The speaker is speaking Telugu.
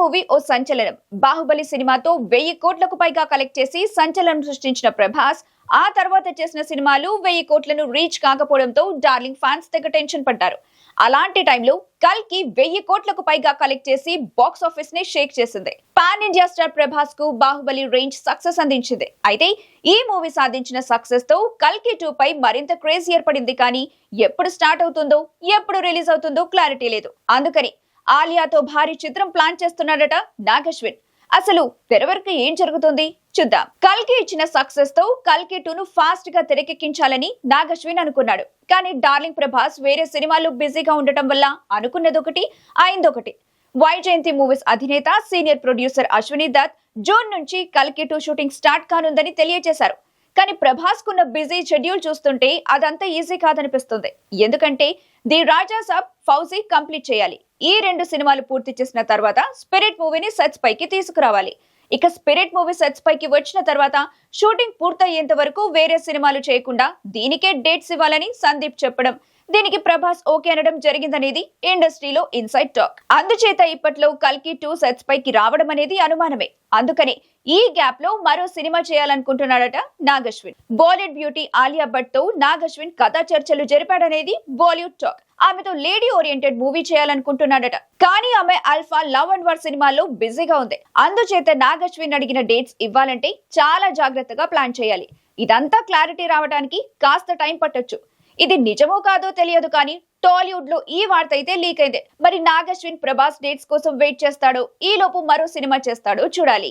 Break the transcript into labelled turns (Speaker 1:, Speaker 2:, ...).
Speaker 1: మూవీ ఓ సంచలనం. బాహుబలి సినిమాతో వెయ్యి కోట్లకు పైగా కలెక్ట్ చేసి సంచలనం సృష్టించిన ప్రభాస్ ఆ తర్వాత చేసిన సినిమాలు వెయ్యి కోట్లను రీచ్ కాకపోవడంతో డార్లింగ్ ఫ్యాన్స్ తెగ టెన్షన్ పడ్డారు. అలాంటి టైంలో కల్కి వెయ్యి కోట్లకు పైగా కలెక్ట్ చేసి బాక్స్ ఆఫీస్ని షేక్ చేసింది. పాన్ ఇండియా స్టార్ ప్రభాస్కు బాహుబలి రేంజ్ సక్సెస్ అందించింది. అయితే ఈ మూవీ సాధించిన సక్సెస్తో కల్కి టూ పై మరింత క్రేజ్ ఏర్పడింది కానీ ఎప్పుడు స్టార్ట్ అవుతుందో ఎప్పుడు రిలీజ్ అవుతుందో క్లారిటీ లేదు. అందుకని ఆలియాతో భారీ చిత్రం ప్లాన్ చేస్తున్నాడట నాగేశ్వర్ అసలు తెరవరకు ఏం జరుగుతుంది? చూద్దాం. కల్కి ఇచ్చిన సక్సెస్తో కల్కి టూను ఫాస్ట్గా తెరకెక్కించాలని నాగశ్విన్ అనుకున్నాడు. కానీ డార్లింగ్ ప్రభాస్ వేరే సినిమాలు బిజీగా ఉండటం వల్ల అనుకున్నదొకటి అయిందొకటి. వైజయంతి మూవీస్ అధినేత senior producer Ashwini Dutt June నుంచి కల్కి టూ షూటింగ్ స్టార్ట్ కానుందని తెలియజేశారు. కానీ ప్రభాస్ కున్న బిజీ షెడ్యూల్ చూస్తుంటే అదంతా ఈజీ కాదనిపిస్తుంది. ఎందుకంటే ది రాజా సాబ్ ఫౌజీ కంప్లీట్ చేయాలి. ఈ రెండు సినిమాలు పూర్తి చేసిన తర్వాత స్పిరిట్ మూవీని సెట్స్ పైకి తీసుకురావాలి. ఇక స్పిరిట్ మూవీ సెట్స్ పైకి వచ్చిన తర్వాత షూటింగ్ పూర్తయ్యేంత వరకు వేరే సినిమాలు చేయకుండా దీనికే డేట్స్ ఇవ్వాలని సందీప్ చెప్పడం దీనికి ప్రభాస్ ఓకే అనడం జరిగిందనేది ఇండస్ట్రీలో ఇన్సైడ్ టాక్. అందుచేత ఇప్పట్లో కల్కి టూ సెట్స్ పైకి రావడం అనేది అనుమానమే. అందుకని ఈ గ్యాప్లో మరో సినిమా చేయాలనుకుంటున్నాడట నాగశ్విన్. బాలీవుడ్ బ్యూటీ ఆలియా భట్తో నాగశ్విన్ కథా చర్చలు జరిపాడనేది బాలీవుడ్ టాక్. ఆమెతో లేడీ ఓరియంటెడ్ మూవీ చేయాలనుకుంటున్నాడట. కానీ ఆమె అల్ఫా లవ్ అండ్ వార్ సినిమాలో బిజీగా ఉంది. అందుచేత నాగశ్విన్ అడిగిన డేట్స్ ఇవ్వాలంటే చాలా జాగ్రత్తగా ప్లాన్ చేయాలి. ఇదంతా క్లారిటీ రావడానికి కాస్త టైం పట్టొచ్చు. ఇది నిజమో కాదో తెలియదు కానీ టాలీవుడ్లో ఈ వార్త అయితే లీక్ అయింది. మరి నాగశ్విన్ ప్రభాస్ డేట్స్ కోసం వెయిట్ చేస్తాడో. ఈ లోపు మరో సినిమా చేస్తాడో చూడాలి.